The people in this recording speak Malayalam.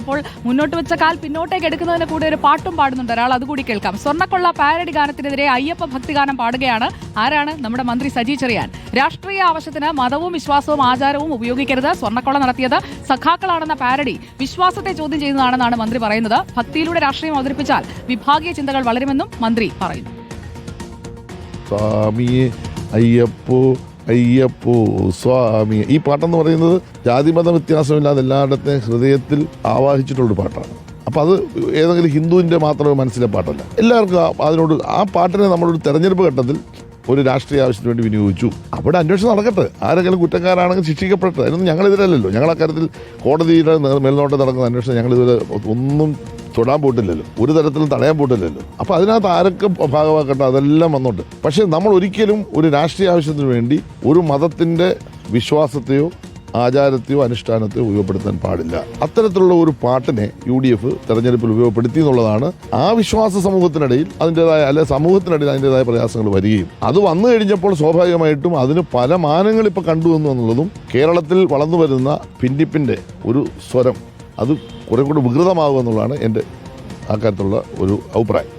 അപ്പോൾ മുന്നോട്ട് വെച്ച കാൽ പിന്നോട്ടേക്ക് എടുക്കുന്നതിന് കൂടെ ഒരു പാട്ടും പാടുന്നുണ്ട്. ഒരാൾ അതുകൂടി കേൾക്കാം. സ്വർണക്കൊള്ള പാരഡി ഗാനത്തിനെതിരെ അയ്യപ്പ ഭക്തിഗാനം പാടുകയാണ്. ആരാണ്? നമ്മുടെ മന്ത്രി സജി ചെറിയാൻ. രാഷ്ട്രീയ ആവശ്യത്തിന് മതവും വിശ്വാസവും ആചാരവും ഉപയോഗിക്കരുത്. സ്വർണക്കൊള്ള നടത്തിയത് സഖാക്കളാണെന്ന പാരഡി വിശ്വാസത്തെ ചോദ്യം ചെയ്യുന്നതാണെന്നാണ് മന്ത്രി പറയുന്നത്. ഭക്തിയിലൂടെ രാഷ്ട്രീയം അവതരിപ്പിച്ചാൽ വിഭാഗീയ ചിന്തകൾ വളരുമെന്നും മന്ത്രി പറയുന്നു. സ്വാമിയെ അയ്യപ്പോ അയ്യപ്പോ സ്വാമി. ഈ പാട്ടെന്ന് പറയുന്നത് ജാതിമത വ്യത്യാസമില്ലാതെ എല്ലായിടത്തെയും ഹൃദയത്തിൽ ആവാഹിച്ചിട്ടുള്ളൊരു പാട്ടാണ്. അപ്പം അത് ഏതെങ്കിലും ഹിന്ദുവിന്റെ മാത്രമേ മനസ്സിലെ പാട്ടല്ല. എല്ലാവർക്കും അതിനോട് ആ പാട്ടിനെ നമ്മളൊരു തെരഞ്ഞെടുപ്പ് ഘട്ടത്തിൽ ഒരു രാഷ്ട്രീയ ആവശ്യത്തിന് വേണ്ടി വിനിയോഗിച്ചു. അവിടെ അന്വേഷണം നടക്കട്ടെ. ആരെങ്കിലും കുറ്റക്കാരാണെങ്കിൽ ശിക്ഷിക്കപ്പെട്ടെ അതിനൊന്നും ഞങ്ങളിതിലല്ലോ ഞങ്ങൾ അക്കാര്യത്തിൽ കോടതിയുടെ മേൽനോട്ടം നടക്കുന്ന അന്വേഷണം ഞങ്ങളിതുവരെ ഒന്നും തൊടാൻ പോയിട്ടില്ലല്ലോ. ഒരു തരത്തിലും തടയാൻ പോയിട്ടില്ലല്ലോ. അപ്പോൾ അതിനകത്ത് ആരൊക്കെ ഭാഗമാക്കട്ടെ അതെല്ലാം വന്നോട്ട്. പക്ഷേ നമ്മൾ ഒരിക്കലും ഒരു രാഷ്ട്രീയ ആവശ്യത്തിന് വേണ്ടി ഒരു മതത്തിന്റെ വിശ്വാസത്തെയോ ആചാരത്തെയോ അനുഷ്ഠാനത്തെയോ ഉപയോഗപ്പെടുത്താൻ പാടില്ല. അത്തരത്തിലുള്ള ഒരു പാട്ടിനെ യു ഡി എഫ് തെരഞ്ഞെടുപ്പിൽ ഉപയോഗപ്പെടുത്തി എന്നുള്ളതാണ് ആ വിശ്വാസ സമൂഹത്തിനിടയിൽ അതിന്റെതായ അല്ലെ സമൂഹത്തിനിടയിൽ അതിന്റെതായ പ്രയാസങ്ങൾ വരികയും. അത് വന്നു കഴിഞ്ഞപ്പോൾ സ്വാഭാവികമായിട്ടും അതിന് പല മാനങ്ങൾ ഇപ്പൊ കണ്ടു എന്നുള്ളതും കേരളത്തിൽ വളർന്നു വരുന്ന ഭിന്നിപ്പിന്റെ ഒരു സ്വരം അത് കുറെ കൂടി വികൃതമാകുമെന്നുള്ളതാണ് എന്റെ ആ ഒരു അഭിപ്രായം.